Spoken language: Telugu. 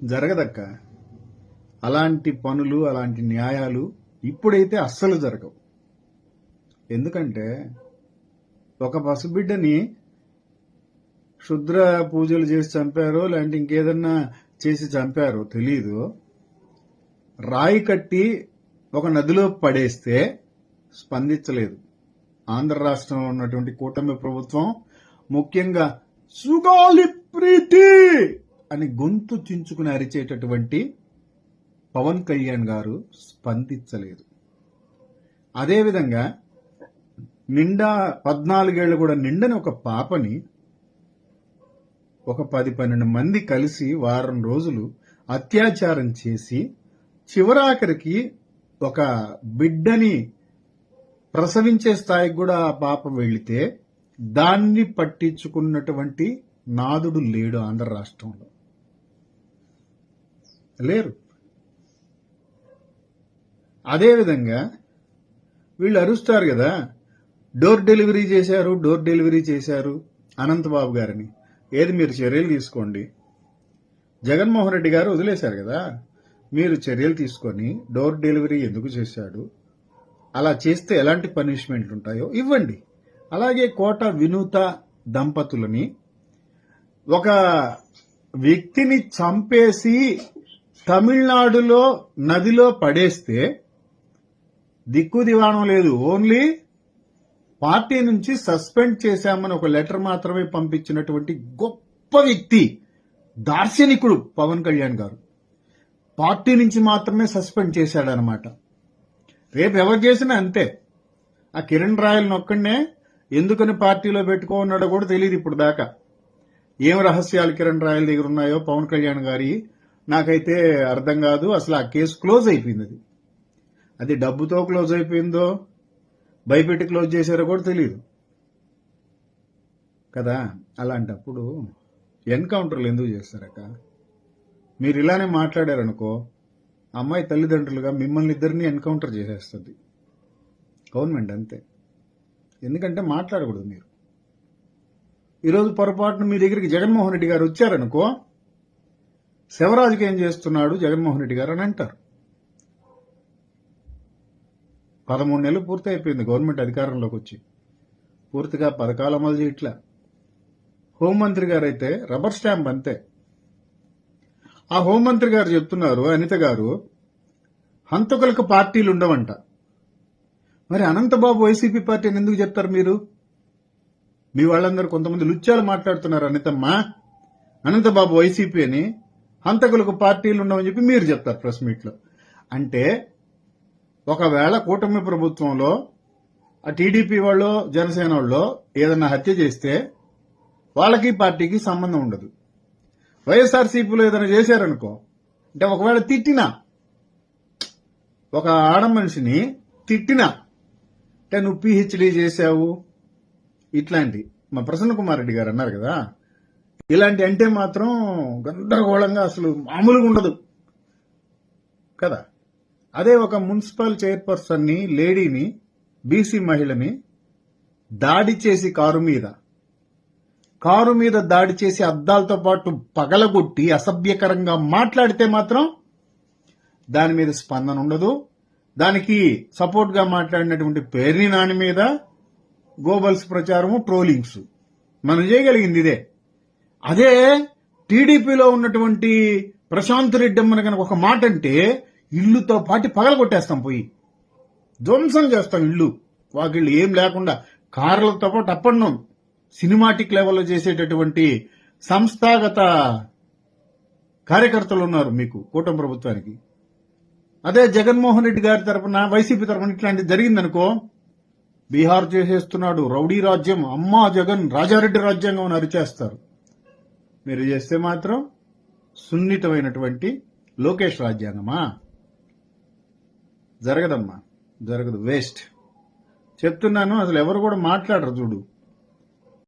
జరగదక్క. అలాంటి పనులు అలాంటి న్యాయాలు ఇప్పుడైతే అస్సలు జరగవు. ఎందుకంటే ఒక పసిబిడ్డని క్షుద్ర పూజలు చేసి చంపారో లేదంటే ఇంకేదన్నా చేసి చంపారో తెలీదు. రాయి కట్టి ఒక నదిలో పడేస్తే స్పందించలేదు. ఆంధ్ర రాష్ట్రంలో ఉన్నటువంటి కూటమి ప్రభుత్వం ముఖ్యంగా సుగాలి ప్రీతి! అని గొంతు చించుకుని అరిచేటటువంటి పవన్ కళ్యాణ్ గారు స్పందించలేదు. అదేవిధంగా నిండా పద్నాలుగేళ్ళు కూడా నిండని ఒక పాపని ఒక పది పన్నెండు మంది కలిసి వారం రోజులు అత్యాచారం చేసి చివరాఖరికి ఒక బిడ్డని ప్రసవించే స్థాయికి కూడా ఆ పాప వెళితే దాన్ని పట్టించుకున్నటువంటి నాదుడు లేడు ఆంధ్ర రాష్ట్రంలో. లేరు. అదేవిధంగా వీళ్ళు అరుస్తారు కదా డోర్ డెలివరీ చేశారు డోర్ డెలివరీ చేశారు అనంతబాబు గారిని. ఏది మీరు చర్యలు తీసుకోండి? జగన్మోహన్ రెడ్డి గారు వదిలేశారు కదా మీరు చర్యలు తీసుకొని డోర్ డెలివరీ ఎందుకు చేశాడు? అలా చేస్తే ఎలాంటి పనిష్మెంట్లు ఉంటాయో ఇవ్వండి. అలాగే కోట వినూత దంపతులని ఒక వ్యక్తిని చంపేసి తమిళనాడులో నదిలో పడేస్తే దిక్కు దివాణం లేదు. ఓన్లీ పార్టీ నుంచి సస్పెండ్ చేశామని ఒక లెటర్ మాత్రమే పంపించినటువంటి గొప్ప వ్యక్తి దార్శనికుడు పవన్ కళ్యాణ్ గారు. పార్టీ నుంచి మాత్రమే సస్పెండ్ చేశాడనమాట రేపు ఎవరు చేసినా అంతే. ఆ కిరణ్ రాయల్ ఒక్కడనే ఎందుకని పార్టీలో పెట్టుకోన్నాడో కూడా తెలియదు ఇప్పుడు దాకా. ఏం రహస్యాలు కిరణ్ రాయల్ దగ్గర ఉన్నాయో పవన్ కళ్యాణ్ గారి నాకైతే అర్థం కాదు. అసలు ఆ కేసు క్లోజ్ అయిపోయింది అది. అది డబ్బుతో క్లోజ్ అయిపోయిందో భయపెట్టి క్లోజ్ చేశారో కూడా తెలియదు కదా? అలాంటప్పుడు ఎన్కౌంటర్లు ఎందుకు చేస్తారక్క? మీరు ఇలానే మాట్లాడారనుకో అమ్మాయి తల్లిదండ్రులుగా మిమ్మల్ని ఇద్దరిని ఎన్కౌంటర్ చేసేస్తుంది. గవర్నమెంట్ అంతే. ఎందుకంటే మాట్లాడకూడదు మీరు. ఈరోజు పొరపాటున మీ దగ్గరికి జగన్మోహన్ రెడ్డి గారు వచ్చారనుకో శివరాజుకి ఏం చేస్తున్నాడు? జగన్మోహన్ రెడ్డి గారు అని అంటారు. పదమూడు నెలలు పూర్తి అయిపోయింది గవర్నమెంట్ అధికారంలోకి వచ్చి. పూర్తిగా పథకాలు అమలు చేయట్లా. హోంమంత్రి గారు అయితే రబ్బర్ స్టాంప్ అంతే. ఆ హోంమంత్రి గారు చెప్తున్నారు అనిత గారు హంతకులకు పార్టీలు ఉండవంట. మరి అనంతబాబు వైసీపీ పార్టీని ఎందుకు చెప్తారు మీరు? మీ వాళ్ళందరూ కొంతమంది లుచ్చాలు మాట్లాడుతున్నారు అనితమ్మ. అనంతబాబు వైసీపీ అని హంతకులకు పార్టీలు ఉండవని చెప్పి మీరు చెప్తారు ప్రెస్ మీట్లో. అంటే ఒకవేళ కూటమి ప్రభుత్వంలో ఆ టీడీపీ వాళ్ళు జనసేన వాళ్ళు ఏదన్నా హత్య చేస్తే వాళ్ళకి పార్టీకి సంబంధం ఉండదు. వైఎస్ఆర్సీపీలో ఏదైనా చేశారనుకో అంటే ఒకవేళ తిట్టినా ఒక ఆడ మనిషిని తిట్టినా అంటే నువ్వు పిహెచ్డీ చేశావు ఇట్లాంటి. మా ప్రసన్న కుమార్ రెడ్డి గారు అన్నారు కదా ఇలాంటి అంటే మాత్రం గందరగోళంగా అసలు మామూలుగా ఉండదు. కదా? అదే ఒక మున్సిపల్ చైర్పర్సన్ని లేడీని బీసీ మహిళని దాడి చేసి కారు మీద. కారు మీద దాడి చేసి అద్దాలతో పాటు పగలగొట్టి అసభ్యకరంగా మాట్లాడితే మాత్రం దాని మీద స్పందన ఉండదు. దానికి సపోర్ట్గా మాట్లాడినటువంటి పేర్ని నాని మీద గోబల్స్ ప్రచారము ట్రోలింగ్స్. మనం చేయగలిగింది ఇదే. అదే టీడీపీలో ఉన్నటువంటి ప్రశాంత్ రెడ్డి అమ్మని కనుక ఒక మాట అంటే ఇల్లుతో పాటు పగలగొట్టేస్తాం పోయి. ధ్వంసం చేస్తాం ఇల్లు. వాకిళ్ళు ఏం లేకుండా కార్లతో పాటు అప్పన్నం. సినిమాటిక్ లెవెల్లో చేసేటటువంటి సంస్థాగత కార్యకర్తలు ఉన్నారు మీకు కూటమి ప్రభుత్వానికి. అదే జగన్మోహన్ రెడ్డి గారి తరఫున వైసీపీ తరఫున ఇట్లాంటిది జరిగిందనుకో బీహార్ చేసేస్తున్నాడు రౌడీ రాజ్యం అమ్మా జగన్ రాజారెడ్డి రాజ్యాంగం అని అరిచేస్తారు. మీరు చేస్తే మాత్రం సున్నితమైనటువంటి లోకేష్ రాజ్యాంగమా? జరగదమ్మా. జరగదు. వేస్ట్. చెప్తున్నాను అసలు ఎవరు కూడా మాట్లాడరు చూడు.